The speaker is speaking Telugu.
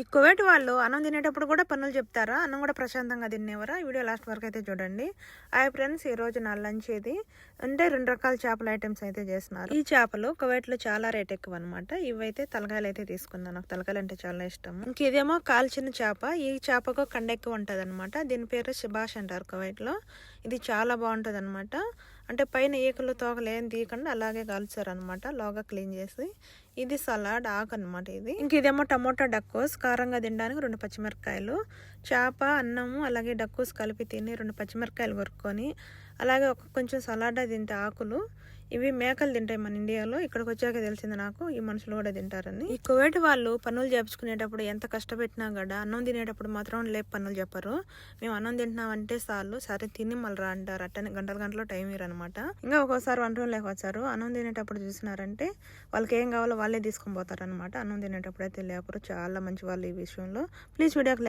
ఈ కువైట్ వాళ్ళు అన్నం తినేటప్పుడు కూడా పనులు చెప్తారా? అన్నం కూడా ప్రశాంతంగా తినేవారా? ఈ వీడియో లాస్ట్ వరకు అయితే చూడండి. హాయ్ ఫ్రెండ్స్ ఈ రోజు నా లంచ్ ఇది అంటే రెండు రకాల చేపల ఐటమ్స్ అయితే చేస్తున్నారు. ఈ చేపలు కువైట్లో చాలా రేట్ ఎక్కువ అనమాట ఇవైతే తలకాయలు అయితే తీసుకున్నాను నాకు తలకాయలు అంటే చాలా ఇష్టం. ఇంకేదేమో కాల్చిన చేప. ఈ చేపకు కండ ఎక్కువ అనమాట దీని పేరు సుభాష్ అంటారు కువైట్ ఇది చాలా బాగుంటుంది అనమాట అంటే పైన ఈకలు తోకలు ఏం తీయకుండా అలాగే కాల్చారనమాట లోగా క్లీన్ చేసి. ఇది సలాడ్ ఆకు అనమాట ఇది. ఇంక ఇదేమో టమోటా డక్కోస్ కారంగా తినడానికి రెండు పచ్చిమిరపకాయలు చేప అన్నము అలాగే డక్కోస్ కలిపి తిని రెండు పచ్చిమిరపకాయలు కొరుక్కొని అలాగే ఒక కొంచెం సలాడా తింటే ఆకులు ఇవి మేకలు తింటాయి మన ఇండియాలో. ఇక్కడికి వచ్చాక తెలిసింది నాకు ఈ మనుషులు కూడా తింటారని. ఈ కోవిడ్ వాళ్ళు పనులు చేపించుకునేటప్పుడు ఎంత కష్టపెట్టినా కూడా అన్నం తినేటప్పుడు మాత్రం లేపు పనులు చెప్పరు. మేము అన్నం తింటున్నామంటే సార్లు సరే తిని మళ్ళీ రా అంటారు. అట్టనే గంటల గంటలో టైం ఇరనమాట ఇంకా ఒక్కోసారి వంట లేక వచ్చారు. అన్నం తినేటప్పుడు చూసినారంటే వాళ్ళకి ఏం కావాలో వాళ్ళే తీసుకొని పోతారు అనమాట అన్నం తినేటప్పుడు అయితే లేపరు. చాలా మంచి వాళ్ళు ఈ విషయంలో. ప్లీజ్ వీడియోకి